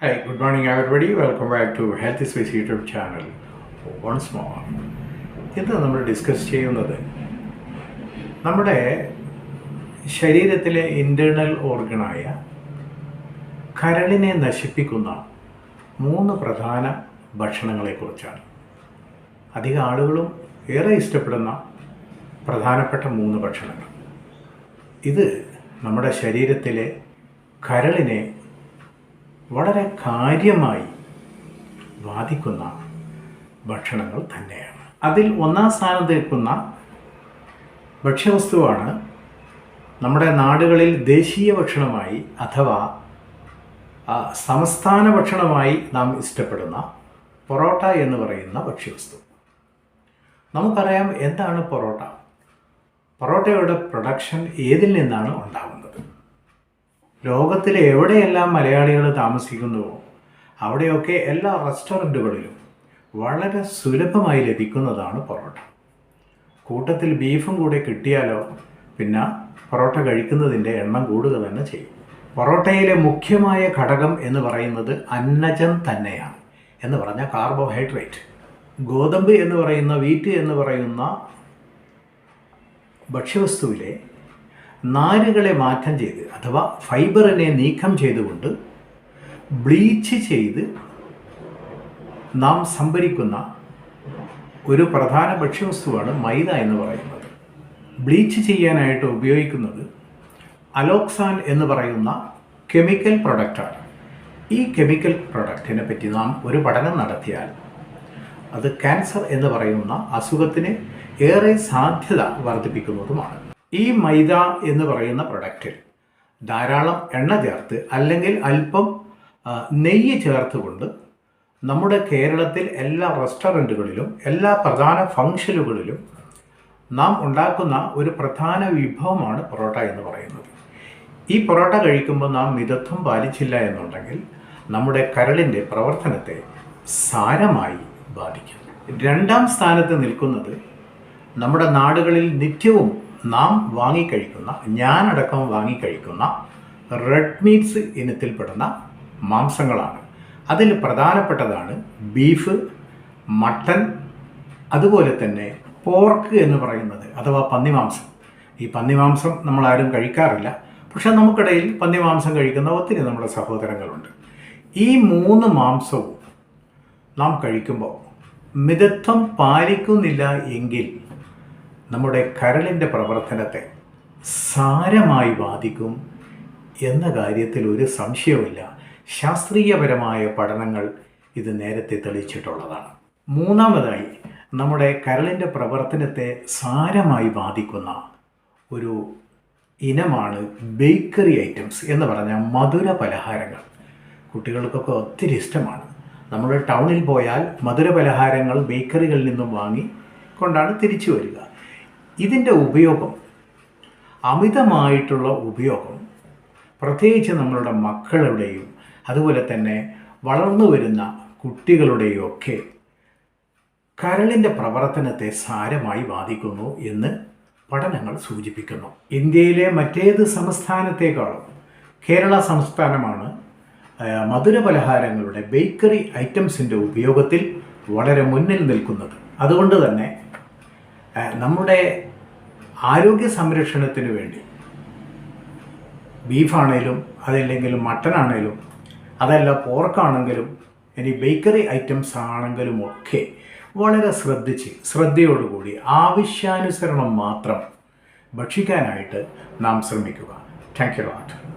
Hi, good morning everybody. Welcome back to Healthy Space YouTube channel. Once more. ഇന്ന് നമ്മൾ discuss ചെയ്യുന്നത് നമ്മുടെ ശരീരത്തിലെ ഇന്റേർണൽ ഓർഗണായ കരളിനെ നശിപ്പിക്കുന്ന മൂന്ന് പ്രധാന ഭക്ഷണങ്ങളെക്കുറിച്ചാണ് അധിക ആളുകളും ഏറെ ഇഷ്ടപ്പെടുന്ന പ്രധാനപ്പെട്ട മൂന്ന് ഭക്ഷണങ്ങൾ ഇത് നമ്മുടെ ശരീരത്തിലെ കരളിനെ വളരെ കാര്യമായി ബാധിക്കുന്ന ഭക്ഷണങ്ങൾ തന്നെയാണ്. അതിൽ ഒന്നാം സ്ഥാനത്ത് നിൽക്കുന്ന ഭക്ഷ്യവസ്തുവാണ് നമ്മുടെ നാടുകളിൽ ദേശീയ ഭക്ഷണമായി അഥവാ സംസ്ഥാന ഭക്ഷണമായി നാം ഇഷ്ടപ്പെടുന്ന പൊറോട്ട എന്ന് പറയുന്ന ഭക്ഷ്യവസ്തു. നമുക്കറിയാം എന്താണ് പൊറോട്ട. പൊറോട്ടയുടെ പ്രൊഡക്ഷൻ ഏതിൽ നിന്നാണ് ഉണ്ടാകുന്നത് ലോകത്തിലെ എവിടെയെല്ലാം മലയാളികൾ താമസിക്കുന്നുവോ അവിടെയൊക്കെ എല്ലാ റെസ്റ്റോറന്റുകളിലും വളരെ സുലഭമായി ലഭിക്കുന്നതാണ് പൊറോട്ട. കൂട്ടത്തിൽ ബീഫും കൂടെ കിട്ടിയാലോ പിന്നെ പൊറോട്ട കഴിക്കുന്നതിന്റെ എണ്ണം കൂടുക തന്നെ ചെയ്യും. പൊറോട്ടയിലെ മുഖ്യമായ ഘടകം എന്ന് പറയുന്നത് അന്നജം തന്നെയാണ് എന്ന് പറഞ്ഞാൽ കാർബോഹൈഡ്രേറ്റ്. ഗോതമ്പ് എന്ന് പറയുന്ന വീറ്റ് എന്ന് പറയുന്ന ഭക്ഷ്യവസ്തുവിലെ നാരുകളെ മാറ്റം ചെയ്ത് അഥവാ ഫൈബറിനെ നീക്കം ചെയ്തുകൊണ്ട് ബ്ലീച്ച് ചെയ്ത് നാം സംഭരിക്കുന്ന ഒരു പ്രധാന ഭക്ഷ്യവസ്തുവാണ് മൈദ എന്ന് പറയുന്നത്. ബ്ലീച്ച് ചെയ്യാനായിട്ട് ഉപയോഗിക്കുന്നത് അലോക്സാൻ എന്ന് പറയുന്ന കെമിക്കൽ പ്രൊഡക്റ്റാണ്. ഈ കെമിക്കൽ പ്രൊഡക്റ്റിനെ പറ്റി നാം ഒരു പഠനം നടത്തിയാൽ അത് ക്യാൻസർ എന്ന് പറയുന്ന അസുഖത്തിന് ഏറെ സാധ്യത വർദ്ധിപ്പിക്കുന്നതുമാണ്. ഈ മൈദ എന്ന് പറയുന്ന പ്രൊഡക്റ്റിൽ ധാരാളം എണ്ണ ചേർത്ത് അല്ലെങ്കിൽ അല്പം നെയ്യ് ചേർത്തുകൊണ്ട് നമ്മുടെ കേരളത്തിൽ എല്ലാ റെസ്റ്റോറന്റുകളിലും എല്ലാ പ്രധാന ഫംഗ്ഷനുകളിലും നാം ഉണ്ടാക്കുന്ന ഒരു പ്രധാന വിഭവമാണ് പൊറോട്ട എന്ന് പറയുന്നത്. ഈ പൊറോട്ട കഴിക്കുമ്പോൾ നാം മിതത്വം പാലിച്ചില്ല എന്നുണ്ടെങ്കിൽ നമ്മുടെ കരളിന്റെ പ്രവർത്തനത്തെ സാരമായി ബാധിക്കും. രണ്ടാം സ്ഥാനത്ത് നിൽക്കുന്നത് നമ്മുടെ നാടുകളിൽ നിത്യവും നാം വാങ്ങിക്കഴിക്കുന്ന ഞാനടക്കം വാങ്ങിക്കഴിക്കുന്ന റെഡ് മീറ്റ്സ് ഇനത്തിൽപ്പെടുന്ന മാംസങ്ങളാണ്. അതിൽ പ്രധാനപ്പെട്ടതാണ് ബീഫ് മട്ടൻ അതുപോലെ തന്നെ പോർക്ക് എന്ന് പറയുന്നത് അഥവാ പന്നിമാംസം. ഈ പന്നിമാംസം നമ്മളാരും കഴിക്കാറില്ല പക്ഷെ നമുക്കിടയിൽ പന്നിമാംസം കഴിക്കുന്ന ഒത്തിരി നമ്മുടെ സഹോദരങ്ങളുണ്ട്. ഈ മൂന്ന് മാംസവും നാം കഴിക്കുമ്പോൾ മിതത്വം പാലിക്കുന്നില്ല എങ്കിൽ നമ്മുടെ കരളിന്റെ പ്രവർത്തനത്തെ സാരമായി ബാധിക്കും എന്ന കാര്യത്തിൽ ഒരു സംശയവുമില്ല. ശാസ്ത്രീയപരമായ പഠനങ്ങൾ ഇത് നേരത്തെ തെളിയിച്ചിട്ടുള്ളതാണ്. മൂന്നാമതായി നമ്മുടെ കരളിന്റെ പ്രവർത്തനത്തെ സാരമായി ബാധിക്കുന്ന ഒരു ഇനമാണ് ബേക്കറി ഐറ്റംസ് എന്ന് പറഞ്ഞാൽ മധുര പലഹാരങ്ങൾ. കുട്ടികൾക്കൊക്കെ ഒത്തിരി ഇഷ്ടമാണ്. നമ്മൾ ടൗണിൽ പോയാൽ മധുര പലഹാരങ്ങൾ ബേക്കറികളിൽ നിന്നും വാങ്ങി കൊണ്ടാണ് തിരിച്ചു വരിക. ഇതിന്റെ ഉപയോഗം അമിതമായിട്ടുള്ള ഉപയോഗം പ്രത്യേകിച്ച് നമ്മളുടെ മക്കളുടെയും അതുപോലെ തന്നെ വളർന്നു വരുന്ന കുട്ടികളുടെയും ഒക്കെ കരളിന്റെ പ്രവർത്തനത്തെ സാരമായി ബാധിക്കുന്നു എന്ന് പഠനങ്ങൾ സൂചിപ്പിക്കുന്നു. ഇന്ത്യയിലെ മറ്റേത് സംസ്ഥാനത്തേക്കാളും കേരള സംസ്ഥാനമാണ് മധുര പലഹാരങ്ങളുടെ ബേക്കറി ഐറ്റംസിന്റെ ഉപയോഗത്തിൽ വളരെ മുന്നിൽ നിൽക്കുന്നത്. അതുകൊണ്ട് തന്നെ നമ്മുടെ ആരോഗ്യ സംരക്ഷണത്തിന് വേണ്ടി ബീഫാണേലും അതല്ലെങ്കിൽ മട്ടനാണേലും അതല്ല പോർക്കാണെങ്കിലും ഇനി ബേക്കറി ഐറ്റംസ് ആണെങ്കിലും ഒക്കെ വളരെ ശ്രദ്ധിച്ച് ശ്രദ്ധയോടുകൂടി ആവശ്യാനുസരണം മാത്രം ഭക്ഷിക്കാനായിട്ട് നാം ശ്രമിക്കുക. Thank you lot